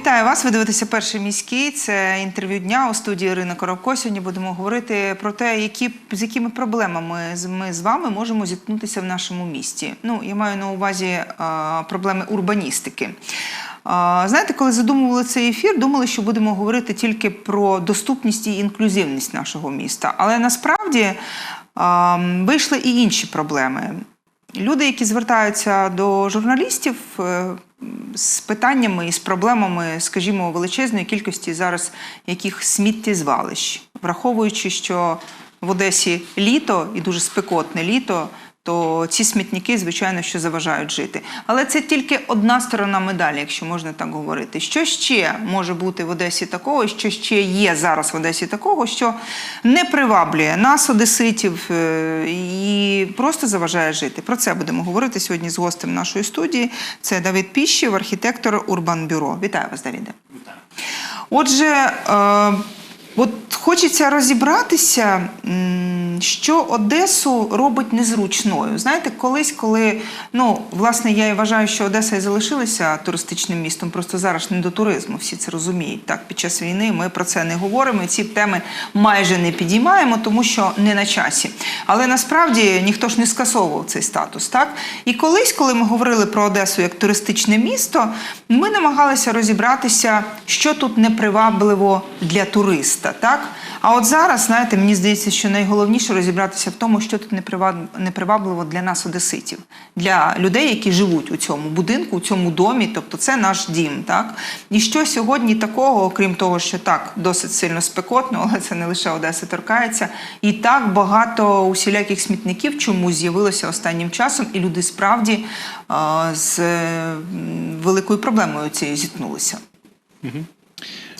Вітаю вас. Ви дивитеся перший міський. Це інтерв'ю дня у студії Ірина Коровко. Сьогодні будемо говорити про те, які з якими проблемами ми з вами можемо зіткнутися в нашому місті. Ну я маю на увазі а, проблеми урбаністики. А, знаєте, коли задумували цей ефір, думали, що будемо говорити тільки про доступність і інклюзивність нашого міста. Але насправді вийшли і інші проблеми. Люди, які звертаються до журналістів е, з питаннями і з проблемами, скажімо, величезної кількості зараз яких сміттєзвалищ, враховуючи, що в Одесі літо і дуже спекотне літо. То ці смітники, звичайно, що заважають жити. Але це тільки одна сторона медалі, якщо можна так говорити. Що ще може бути в Одесі такого, що ще є зараз в Одесі такого, що не приваблює нас, одеситів, е, і просто заважає жити. Про це будемо говорити сьогодні з гостем нашої студії. Це Давид Піщів, архітектор Урбанбюро. Вітаю вас, Давіде. Отже, е, от хочеться розібратися, що Одесу робить незручною. Знаєте, колись, коли ну власне я і вважаю, що Одеса і залишилася туристичним містом, просто зараз не до туризму, всі це розуміють. Так, під час війни ми про це не говоримо. і Ці теми майже не підіймаємо, тому що не на часі. Але насправді ніхто ж не скасовував цей статус. Так і колись, коли ми говорили про Одесу як туристичне місто, ми намагалися розібратися, що тут непривабливо для туриста. Так а от зараз, знаєте, мені здається, що найголовніше розібратися в тому, що тут непривабливо для нас, одеситів, для людей, які живуть у цьому будинку, у цьому домі, тобто це наш дім. Так і що сьогодні такого, окрім того, що так досить сильно спекотно, але це не лише Одеса торкається, і так багато усіляких смітників чомусь з'явилося останнім часом, і люди справді а, з великою проблемою цією зіткнулися.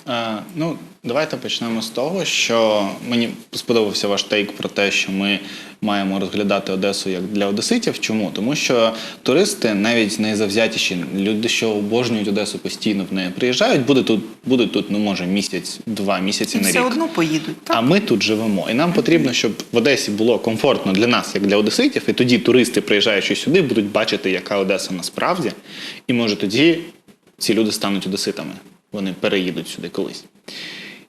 Е, ну, давайте почнемо з того, що мені сподобався ваш тейк про те, що ми маємо розглядати Одесу як для одеситів. Чому? Тому що туристи, навіть найзавзятіші, люди, що обожнюють Одесу постійно в неї приїжджають, будуть тут, будуть тут, ну може, місяць, два місяці І на все рік. одно поїдуть. Так? А ми тут живемо. І нам потрібно, щоб в Одесі було комфортно для нас, як для одеситів, і тоді туристи, приїжджаючи сюди, будуть бачити, яка Одеса насправді. І може тоді ці люди стануть одеситами. Вони переїдуть сюди колись.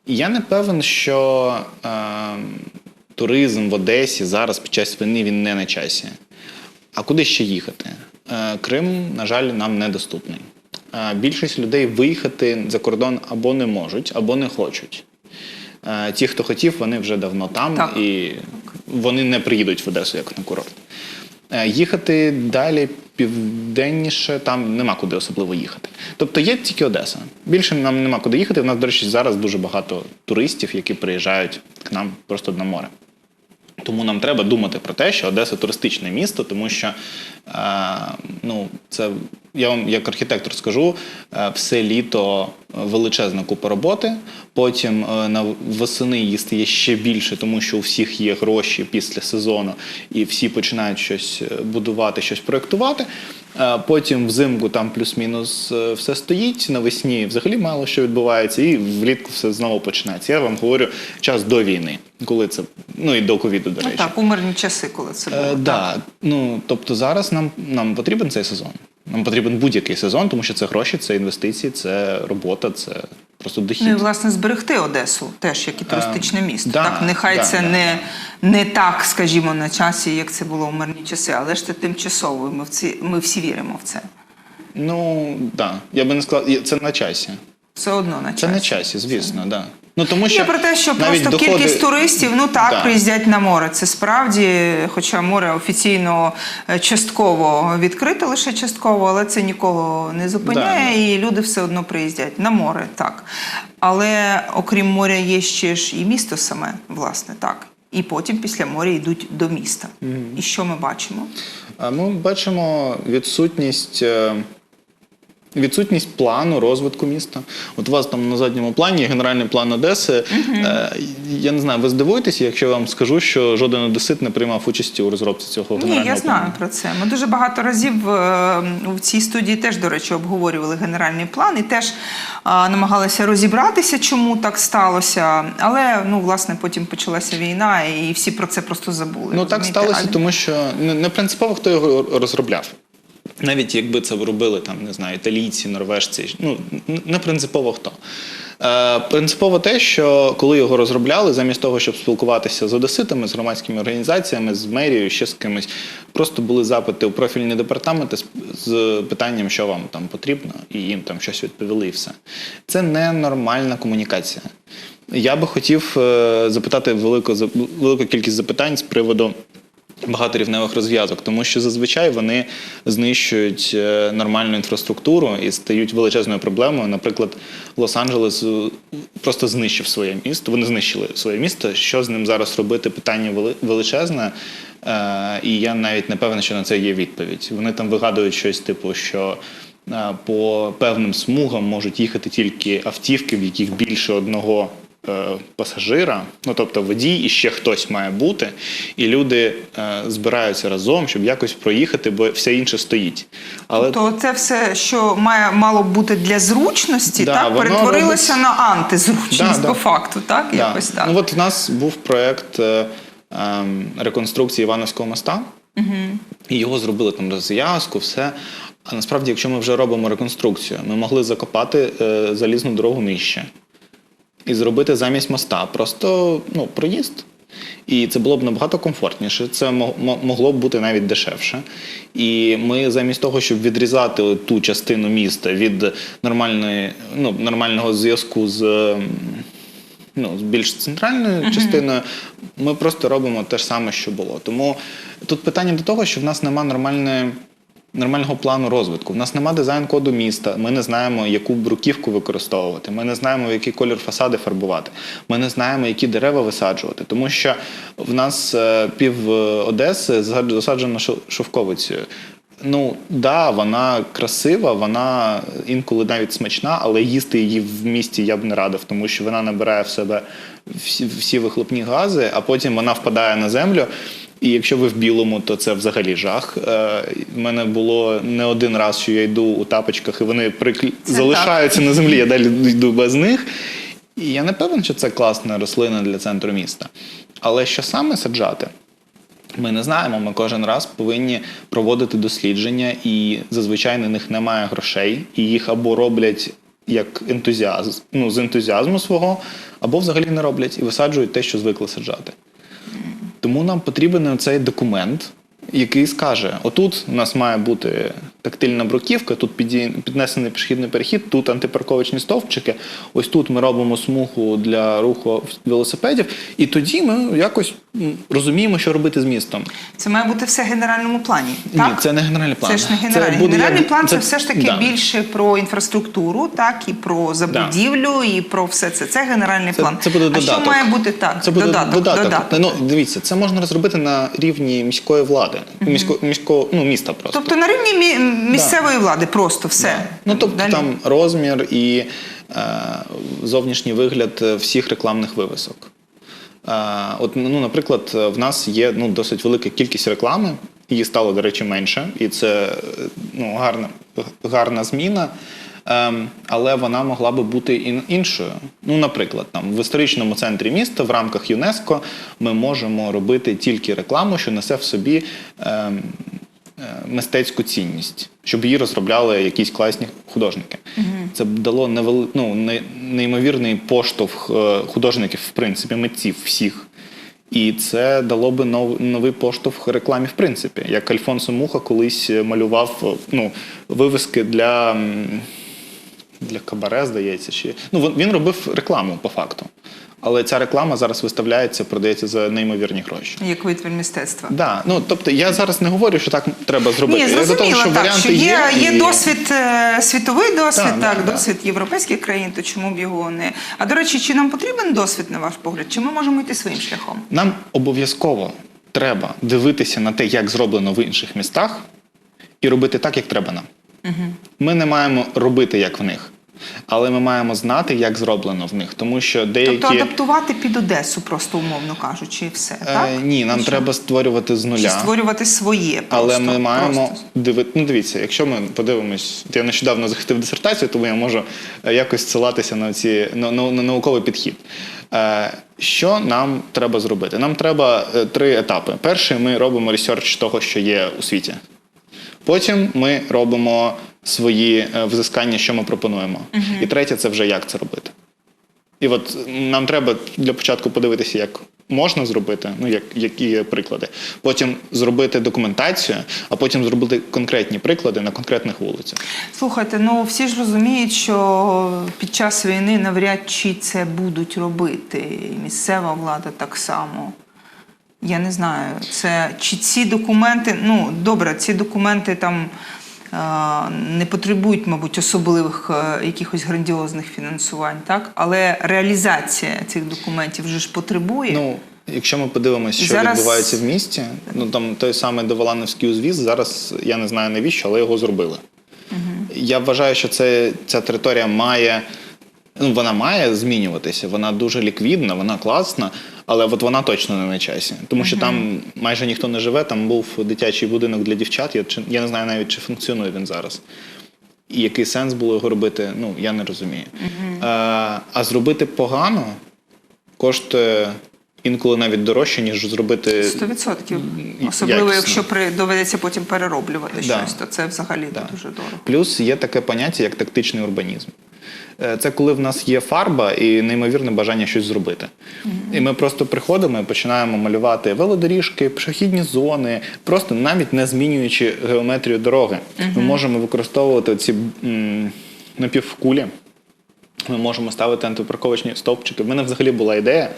Я не певен, що е, туризм в Одесі зараз під час війни він не на часі. А куди ще їхати? Е, Крим, на жаль, нам недоступний. Е, Більшість людей виїхати за кордон або не можуть, або не хочуть. Е, Ті, хто хотів, вони вже давно там Так. і вони не приїдуть в Одесу як на курорт. Е, Їхати далі південніше, там нема куди особливо їхати. Тобто є тільки Одеса. Більше нам нема куди їхати. У нас, до речі, зараз дуже багато туристів, які приїжджають к нам просто на море. Тому нам треба думати про те, що Одеса туристичне місто, тому що е, ну, це я вам як архітектор скажу, е, все літо величезна купа роботи. Потім е, на восени її стає ще більше, тому що у всіх є гроші після сезону, і всі починають щось е, будувати, щось проєктувати. Е, Потім взимку там плюс-мінус е, все стоїть. Навесні взагалі мало що відбувається, і влітку все знову починається. Я вам говорю час до війни, коли це ну і до ковіду, до Ну, речі. так, у мирні часи, коли це було. Е, так. да. Ну тобто зараз нам, нам потрібен цей сезон. Нам потрібен будь-який сезон, тому що це гроші, це інвестиції, це робота, це просто дохід. Ну і власне зберегти Одесу теж як і туристичне місто. Е, да, так, нехай да, це да, не, не так, скажімо, на часі, як це було в мирні часи, але ж це тимчасово. Ми в ці ми всі віримо в це. Ну так. Да. Я би не сказав, це на часі. Все одно на часі. Це на часі, звісно, да. Ну тому що Я про те, що просто доходи- кількість туристів, ну так, Да. приїздять на море. Це справді, хоча море офіційно е, частково відкрите, лише частково, але це нікого не зупиняє, Да, і люди все одно приїздять на море, так. Але окрім моря є ще ж і місто саме, власне, так. І потім після моря йдуть до міста. І що ми бачимо? Ми бачимо відсутність. Відсутність плану розвитку міста. От у вас там на задньому плані генеральний план Одеси. Е, я не знаю, ви здивуєтеся, якщо я вам скажу, що жоден одесит не приймав участі у розробці цього Ні, я знаю плану. про це. Ми дуже багато разів е, в цій студії теж, до речі, обговорювали генеральний план і теж е, намагалися розібратися, чому так сталося. Але ну, власне, потім почалася війна, і всі про це просто забули. Ну так сталося, тому що не принципово хто його розробляв. Навіть якби це робили там, не знаю, італійці, норвежці, ну не принципово хто. Е, принципово те, що коли його розробляли, замість того, щоб спілкуватися з одеситами, з громадськими організаціями, з мерією, ще з кимось, просто були запити у профільні департаменти з, з питанням, що вам там потрібно, і їм там щось відповіли, і все. Це ненормальна комунікація. Я би хотів е, запитати велику, велику кількість запитань з приводу багаторівневих розв'язок, тому що зазвичай вони знищують е, нормальну інфраструктуру і стають величезною проблемою. Наприклад, Лос-Анджелес е, просто знищив своє місто. Вони знищили своє місто. Що з ним зараз робити? Питання величезне. Е, І я навіть не певен, що на це є відповідь. Вони там вигадують щось типу, що. По певним смугам можуть їхати тільки автівки, в яких більше одного пасажира, ну тобто водій і ще хтось має бути, і люди е, збираються разом, щоб якось проїхати, бо все інше стоїть. Але То це все, що має мало бути для зручності, Да, так перетворилося робить- на антизручність Да, да. по факту, так? Да. Якось так. Ну от в нас був проект е, ем, реконструкції Івановського моста, і його зробили там розв'язку, все. А насправді, якщо ми вже робимо реконструкцію, ми могли закопати е, залізну дорогу нижче і зробити замість моста просто ну, проїзд. І це було б набагато комфортніше, це мо- мо- могло б бути навіть дешевше. І ми замість того, щоб відрізати ту частину міста від нормальної, ну, нормального зв'язку з, ну, з більш центральною частиною, ми просто робимо те ж саме, що було. Тому тут питання до того, що в нас немає нормальної. Нормального плану розвитку. У нас немає дизайн-коду міста. Ми не знаємо, яку бруківку використовувати. Ми не знаємо, який колір фасади фарбувати. Ми не знаємо, які дерева висаджувати. Тому що в нас е, пів е, Одеси засаджено шовковицею. Ну, да, вона красива, вона інколи навіть смачна, але їсти її в місті я б не радив, тому що вона набирає в себе всі, всі вихлопні гази, а потім вона впадає на землю. І якщо ви в білому, то це взагалі жах. Е, мене було не один раз, що я йду у тапочках, і вони приклі... Залишаються на землі, я далі йду без них. І я не певен, що це класна рослина для центру міста. Але що саме саджати? Ми не знаємо. Ми кожен раз повинні проводити дослідження, і зазвичай на них немає грошей, і їх або роблять як ентузіазм, ну, з ентузіазму свого, або взагалі не роблять і висаджують те, що звикли саджати. Тому нам потрібен цей документ, який скаже: отут у нас має бути тактильна бруківка, тут піднесений пішохідний перехід, тут антипарковочні стовпчики. Ось тут ми робимо смугу для руху велосипедів, і тоді ми якось розуміємо, що робити з містом. Це має бути все в генеральному плані. Так? Ні, це не генеральний план. Це ж не генеральний. буде генеральний як- план це, все ж таки да. більше про інфраструктуру, так і про забудівлю, і про все це. Це генеральний Це, план. це буде а що має бути так? Це буде додаток. додаток. додаток. Ну дивіться, це можна розробити на рівні міської влади, місько, міського ну міста просто. Тобто на рівні мі- місцевої влади просто все. Ну тобто Далі. там розмір і е, зовнішній вигляд всіх рекламних вивісок. Е, от, ну, наприклад, в нас є ну, досить велика кількість реклами, її стало, до речі, менше, і це е, ну, гарна, гарна зміна. Ем, але вона могла би бути іншою. Ну, наприклад, там в історичному центрі міста в рамках ЮНЕСКО ми можемо робити тільки рекламу, що несе в собі ем, е, мистецьку цінність, щоб її розробляли якісь класні художники. Це б дало невели... ну, неймовірний поштовх е, художників, в принципі, митців всіх. І це дало би нов, новий поштовх рекламі, в принципі. Як Альфонсо Муха колись малював е, ну, вивіски для, для кабаре, здається. Чи... Ну, він- робив рекламу по факту. Але ця реклама зараз виставляється, продається за неймовірні гроші. Як витвір мистецтва. Да, ну тобто я зараз не говорю, що так треба зробити. Ні, я того, що так, варіанти що є, є, і- досвід, е, світовий досвід, Так, так, да, да. досвід європейських країн, то чому б його не. А до речі, чи нам потрібен досвід, на ваш погляд? Чи ми можемо йти своїм шляхом? Нам обов'язково треба дивитися на те, як зроблено в інших містах, і робити так, як треба нам. Ми не маємо робити як в них, але ми маємо знати, як зроблено в них, тому що деякі Тобто адаптувати під Одесу, просто умовно кажучи, і все. Е, так? ні, нам Чи треба створювати з Чи нуля. створювати своє. Але ми маємо просто. дивити. Ну, дивіться, якщо ми подивимось, я нещодавно захистив дисертацію, тому я можу е, якось ссилатися на ці на, на, на науковий підхід. Е, що нам треба зробити? Нам треба три етапи. Перший ми робимо ресерч того, що є у світі. Потім ми робимо свої е, взискання, що ми пропонуємо. І третє це вже як це робити. І от нам треба для початку подивитися, як можна зробити, ну як, які є приклади. Потім зробити документацію, а потім зробити конкретні приклади на конкретних вулицях. Слухайте, ну всі ж розуміють, що під час війни навряд чи це будуть робити. І місцева влада так само. Я не знаю, це чи ці документи, ну добре, ці документи там не потребують, мабуть, особливих е, якихось грандіозних фінансувань, так? Але реалізація цих документів вже ж потребує. Ну, якщо ми подивимося, що Зараз- відбувається в місті, ну там той самий Доволановський узвіз, зараз я не знаю навіщо, але його зробили. Я вважаю, що це, ця територія має. Ну, вона має змінюватися, вона дуже ліквідна, вона класна, але от вона точно не на часі. Тому що там майже ніхто не живе, там був дитячий будинок для дівчат. Я, я не знаю навіть, чи функціонує він зараз. І який сенс було його робити, ну я не розумію. Е, а зробити погано коштує інколи навіть дорожче, ніж зробити. 100%. Особливо, якісно. якщо при, доведеться потім перероблювати Да. щось, то це взагалі Да. дуже дорого. Плюс є таке поняття, як тактичний урбанізм. Е, Це коли в нас є фарба і неймовірне бажання щось зробити. І ми просто приходимо і починаємо малювати велодоріжки, пішохідні зони, просто навіть не змінюючи геометрію дороги. Ми можемо використовувати ці м, напівкулі. Ми можемо ставити антипарковочні стовпчики. В мене взагалі була ідея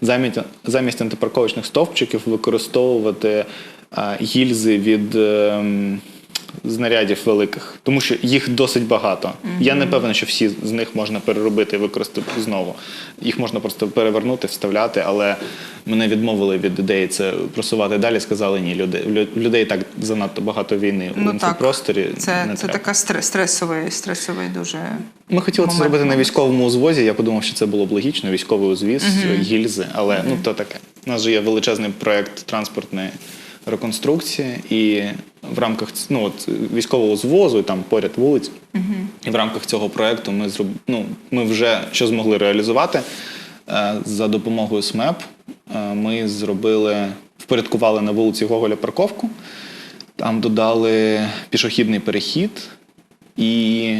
замість, замість антипарковочних стовпчиків використовувати а, гільзи від ем, знарядів великих, тому що їх досить багато. Я не певен, що всі з них можна переробити і використати знову. Їх можна просто перевернути, вставляти, але мене відмовили від ідеї це просувати далі. Сказали ні, люди, людей так занадто багато війни у Ну так, інфопросторі. це, не це треба. така стресовий, стресовий дуже. Ми хотіли це момент, зробити на військовому узвозі. Я подумав, що це було б логічно, військовий узвіз, гільзи, але ну то таке. У нас же є величезний проект транспортної реконструкції, і в рамках ну, от, військового звозу, і там поряд вулиць, і в рамках цього проекту ми зроб... ну, ми вже що змогли реалізувати е, за допомогою СМЕП. е, Ми зробили, впорядкували на вулиці Гоголя парковку. Там додали пішохідний перехід і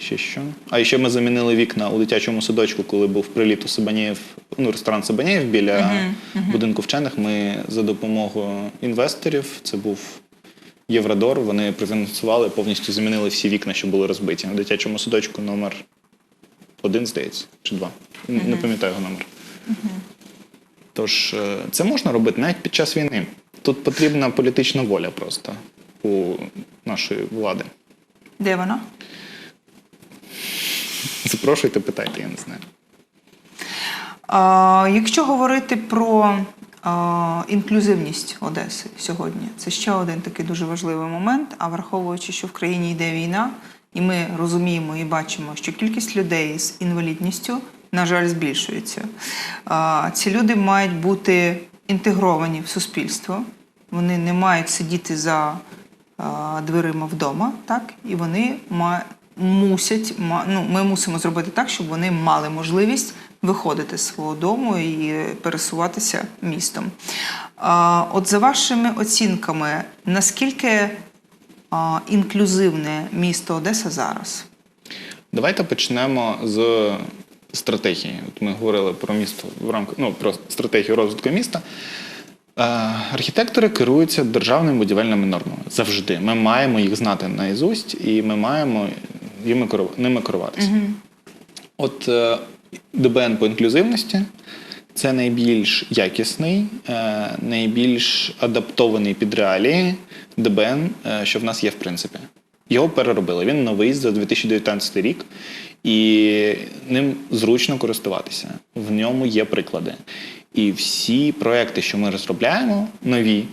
Ще що? А ще ми замінили вікна у дитячому садочку, коли був приліт у Сабаніїв, ну, ресторан Сабаніїв біля будинку вчених. Ми за допомогою інвесторів, це був Євродор, вони профінансували, повністю замінили всі вікна, що були розбиті. У дитячому садочку номер один, здається, чи два. Не пам'ятаю його номер. Тож е, це можна робити навіть під час війни. Тут потрібна політична воля просто у нашої влади. Де вона? Запрошуйте, питайте, я не знаю. А, якщо говорити про інклюзивність Одеси сьогодні, це ще один такий дуже важливий момент. А враховуючи, що в країні йде війна, і ми розуміємо і бачимо, що кількість людей з інвалідністю, на жаль, збільшується. Ці люди мають бути інтегровані в суспільство. Вони не мають сидіти за дверима вдома, так і вони мусять ну, ми мусимо зробити так, щоб вони мали можливість виходити з свого дому і пересуватися містом. От за вашими оцінками, наскільки інклюзивне місто Одеса зараз? Давайте почнемо з стратегії. От ми говорили про місто в рамках ну, про стратегію розвитку міста. Архітектори керуються державними будівельними нормами завжди. Ми маємо їх знати наізусть, і ми маємо ними керуватися. От е, ДБН по інклюзивності це найбільш якісний, е, найбільш адаптований під реалії ДБН, е, що в нас є в принципі. Його переробили. Він новий за 2019 рік, і ним зручно користуватися. В ньому є приклади. І всі проекти, що ми розробляємо, нові,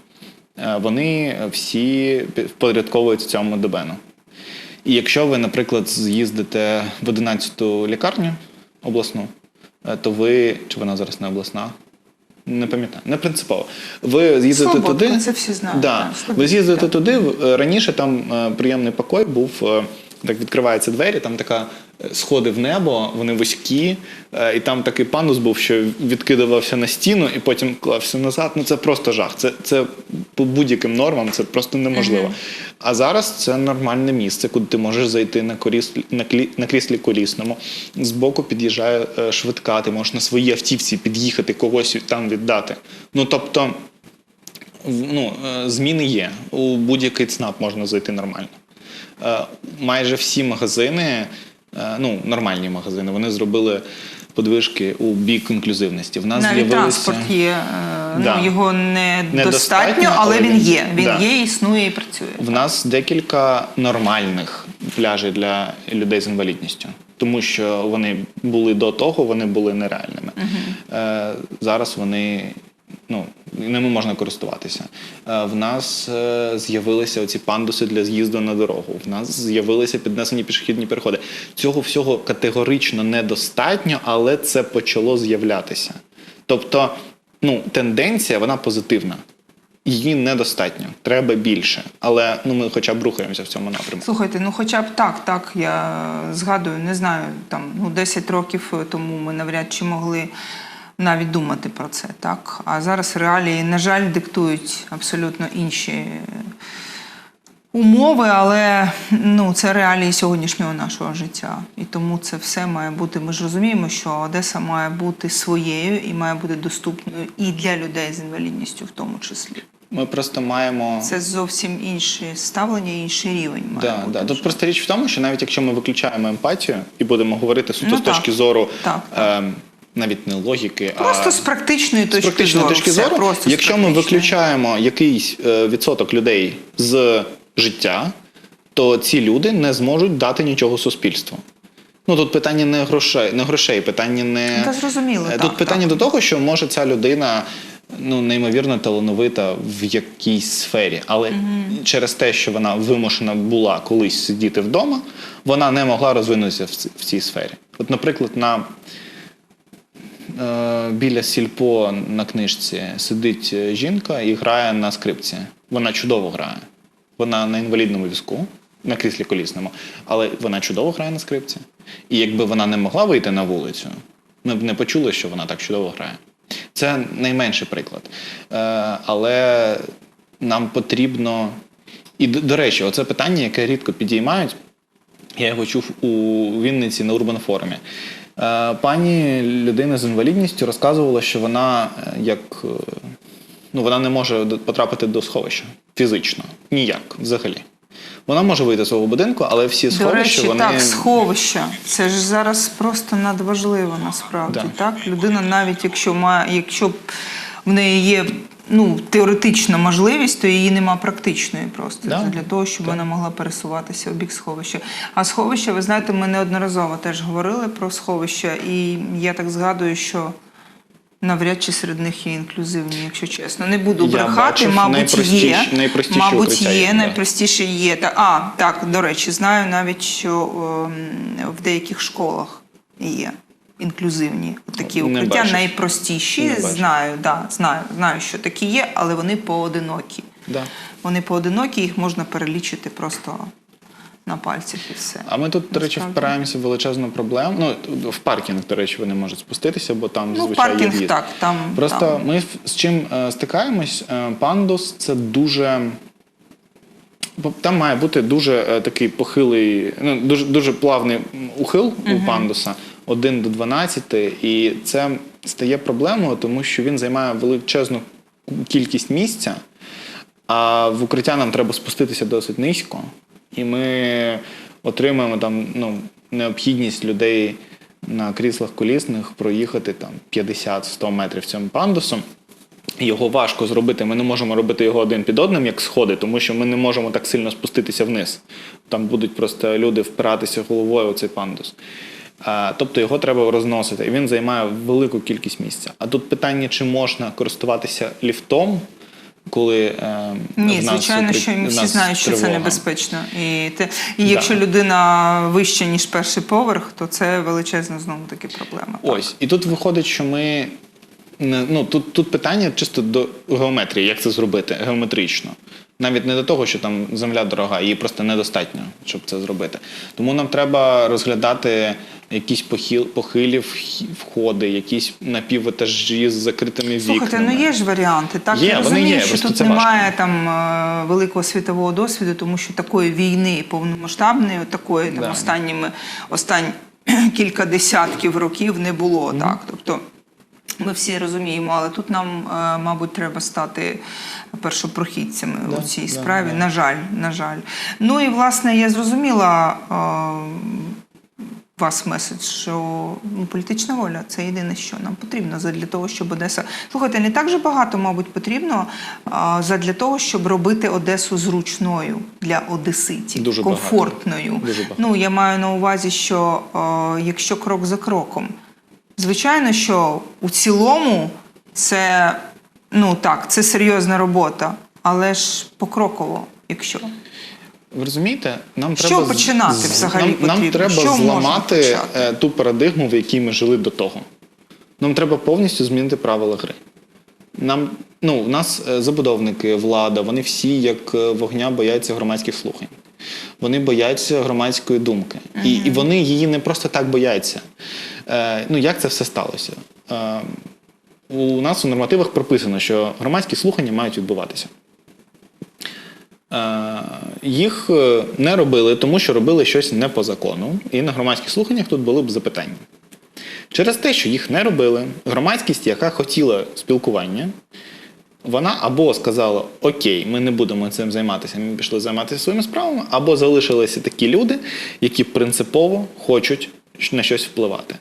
е, вони всі впорядковуються цьому ДБНу. І якщо ви, наприклад, з'їздите в 11-ту лікарню обласну, е, то ви, чи вона зараз не обласна? Не пам'ятаю, не принципово. Ви з'їздите Слободка, туди. це всі знають, Да. так, ви з'їздите туди. е, Раніше там е, прийомний покой був. Так відкриваються двері, там така сходи в небо, вони вузькі, е, і там такий пандус був, що відкидувався на стіну і потім клався назад. Ну це просто жах. Це, це по будь-яким нормам це просто неможливо. А зараз це нормальне місце, куди ти можеш зайти на, коріслі, на, клі, на кріслі колісному. Збоку під'їжджає е, швидка, ти можеш на своїй автівці під'їхати, когось там віддати. Ну тобто, ну, е, зміни є. У будь-який ЦНАП можна зайти нормально. Е, Майже всі магазини, е, ну, нормальні магазини, вони зробили подвижки у бік інклюзивності. В нас Навіть з'явилися... транспорт є, е, Да. ну, його недостатньо, Недостатньо, але але він є. Він да. є, існує і працює. В нас декілька нормальних пляжів для людей з інвалідністю, тому що вони були до того, вони були нереальними. Е, зараз вони. Ну, ними можна користуватися. Е, в нас е, з'явилися оці пандуси для з'їзду на дорогу. В нас з'явилися піднесені пішохідні переходи. Цього всього категорично недостатньо, але це почало з'являтися. Тобто, ну, тенденція вона позитивна. Її недостатньо, треба більше. Але ну ми хоча б рухаємося в цьому напрямку. Слухайте, ну хоча б так, так, я згадую, не знаю, там ну 10 років тому ми навряд чи могли навіть думати про це, так? А зараз реалії, на жаль, диктують абсолютно інші умови, але ну, це реалії сьогоднішнього нашого життя. І тому це все має бути. Ми ж розуміємо, що Одеса має бути своєю і має бути доступною і для людей з інвалідністю, в тому числі. Ми просто маємо Це зовсім інше ставлення, інший рівень має да, бути. да. Тут просто річ в тому, що навіть якщо ми виключаємо емпатію і будемо говорити суто Ну, з так. точки зору Так, ем, навіть не логіки, Просто а з практичної з практичної зору. точки зору, просто якщо ми виключаємо якийсь е, відсоток людей з життя, то ці люди не зможуть дати нічого суспільству. Ну тут питання не грошей, не грошей, питання не та зрозуміло, Е, так, тут питання так. до того, що може ця людина ну неймовірно талановита в якійсь сфері, але через те, що вона вимушена була колись сидіти вдома, вона не могла розвинутися в, цій сфері. От, наприклад, на біля сільпо на книжці сидить е, жінка і грає на скрипці. Вона чудово грає. Вона на інвалідному візку, на кріслі колісному, але вона чудово грає на скрипці. І якби вона не могла вийти на вулицю, ми б не почули, що вона так чудово грає. Це найменший приклад. Е, але нам потрібно. І до речі, оце питання, яке рідко підіймають. Я його чув у Вінниці на Урбан форумі. Е, Пані людина з інвалідністю розказувала, що вона е, як е, ну, вона не може потрапити до сховища фізично. Ніяк взагалі. Вона може вийти з свого будинку, але всі До сховища речі, вони. так, сховища. Це ж зараз просто надважливо насправді. Да. Так? Людина, навіть якщо має, якщо в неї є ну, теоретична можливість, то її нема практичної просто Да. Для того, щоб вона могла пересуватися у бік сховища. А сховища, ви знаєте, ми неодноразово теж говорили про сховища, і я так згадую, що. Навряд чи серед них є інклюзивні, якщо чесно. Не буду Я брехати, бачив мабуть, найпростіші- є. найпростіші мабуть, є, да. найпростіше є. Та, а, так, до речі, знаю навіть, що ем, в деяких школах є інклюзивні такі Не укриття. бачив. Найпростіші, Не знаю, да, знаю, знаю, що такі є, але вони поодинокі. Да. Вони поодинокі, їх можна перелічити просто на пальцях і все. А ми тут, до речі, впираємося в величезну проблему. Ну, в паркінг, до речі, вони можуть спуститися, бо там Ну, зазвичай є паркінг в'їзд. так, там. Просто там. ми з чим е, стикаємось, е, пандус це дуже. Там має бути дуже е, такий похилий, ну, дуже, дуже плавний ухил у пандуса 1 до 12, і це стає проблемою, тому що він займає величезну кількість місця, а в укриття нам треба спуститися досить низько, і ми отримаємо там ну, необхідність людей на кріслах колісних проїхати там 50-100 метрів цим пандусом. Його важко зробити. Ми не можемо робити його один під одним, як сходи, тому що ми не можемо так сильно спуститися вниз. Там будуть просто люди впиратися головою у цей пандус. Тобто його треба розносити, і він займає велику кількість місця. А тут питання, чи можна користуватися ліфтом, коли е, Ні, в нас звичайно, укр... що всі нас знають, що це небезпечно. І, те, і якщо людина вища, ніж перший поверх, то це величезна знову таки проблема. Так. Ось. І тут виходить, що ми Ну, тут, тут питання чисто до геометрії, як це зробити геометрично. Навіть не до того, що там земля дорога, її просто недостатньо, щоб це зробити. Тому нам треба розглядати якісь похил, похилі входи, якісь напіветажі з закритими вікнами. Слухайте, ну є ж варіанти. Так Є, я вони розумію, є, що тут немає там е, великого світового досвіду, тому що такої війни повномасштабної, такої там Да. останніми останні кілька десятків років не було. Так, тобто. Ми всі розуміємо, але тут нам, е, мабуть, треба стати першопрохідцями Да, у цій справі. да. На жаль, на жаль. Ну і власне я зрозуміла е, вас меседж, що ну, політична воля це єдине, що нам потрібно для того, щоб Одеса. Слухайте, не так же багато, мабуть, потрібно а, для того, щоб робити Одесу зручною для одеситів, Дуже багато. комфортною. Дуже багато. Ну я маю на увазі, що е, якщо крок за кроком, звичайно, що у цілому це ну так, це серйозна робота, але ж покроково, якщо. Ви розумієте, нам Що треба починати з- взагалі нам, нам треба Що зламати е, ту парадигму, в якій ми жили до того. Нам треба повністю змінити правила гри. Нам, ну, у нас е, забудовники, влада, вони всі як е, вогня бояться громадських слухань. Вони бояться громадської думки. І, і вони її не просто так бояться. Е, ну, як це все сталося? Е, у нас у нормативах прописано, що громадські слухання мають відбуватися. Е, Їх не робили, тому що робили щось не по закону, і на громадських слуханнях тут були б запитання. Через те, що їх не робили, громадськість, яка хотіла спілкування, вона або сказала: Окей, ми не будемо цим займатися, ми пішли займатися своїми справами, або залишилися такі люди, які принципово хочуть на щось впливати.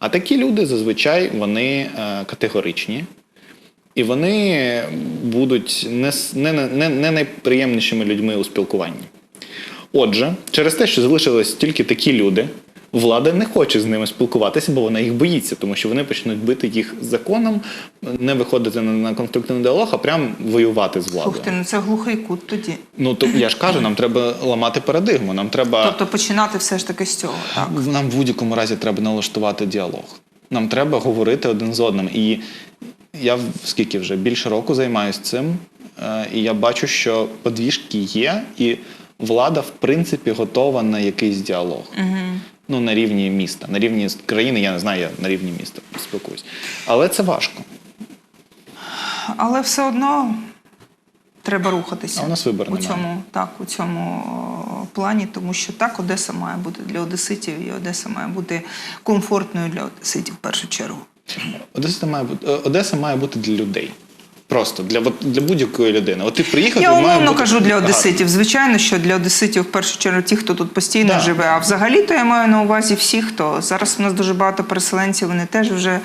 А такі люди зазвичай вони е, категоричні, і вони будуть не, не, не, не найприємнішими людьми у спілкуванні. Отже, через те, що залишились тільки такі люди, влада не хоче з ними спілкуватися, бо вона їх боїться, тому що вони почнуть бити їх законом, не виходити на, конструктивний діалог, а прям воювати з владою. Слухайте, ну це глухий кут тоді. Ну то я ж кажу, нам треба ламати парадигму. Нам треба Тобто починати все ж таки з цього. Так. нам в будь-якому разі треба налаштувати діалог. Нам треба говорити один з одним. І я скільки вже більше року займаюся цим, е, і я бачу, що подвіжки є, і влада, в принципі, готова на якийсь діалог. Ну, на рівні міста. На рівні країни, я не знаю, я на рівні міста спілкуюсь. Але це важко. Але все одно треба рухатися А у нас вибору у немає. цьому, так, у цьому плані, тому що так Одеса має бути для одеситів, і Одеса має бути комфортною для одеситів в першу чергу. Одеса має бути, е, Одеса має бути для людей. Просто для, для будь-якої людини. От ти приїхав, Я умовно бути кажу для одеситів. Звичайно, що для одеситів в першу чергу ті, хто тут постійно Да. живе. А взагалі то я маю на увазі всіх, хто зараз у нас дуже багато переселенців. Вони теж вже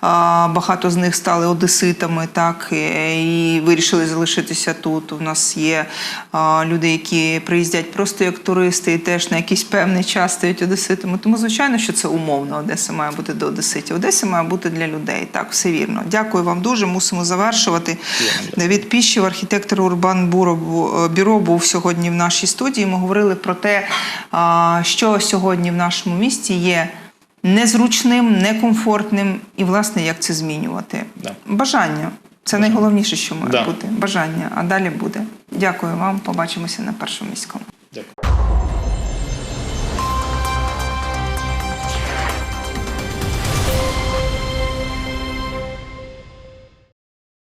а, багато з них стали одеситами, так і, і вирішили залишитися тут. У нас є а, люди, які приїздять просто як туристи, і теж на якийсь певний час стають одеситами. Тому звичайно, що це умовно. Одеса має бути до одеситів. Одеса має бути для людей. Так, все вірно. Дякую вам дуже. Мусимо завершувати. Давід Піщів, архітектор Урбан Бюро, бюро був сьогодні в нашій студії. Ми говорили про те, що сьогодні в нашому місті є незручним, некомфортним, і власне як це змінювати. Да. Бажання це найголовніше, що має Да. бути. Бажання, а далі буде. Дякую вам. Побачимося на першому міському.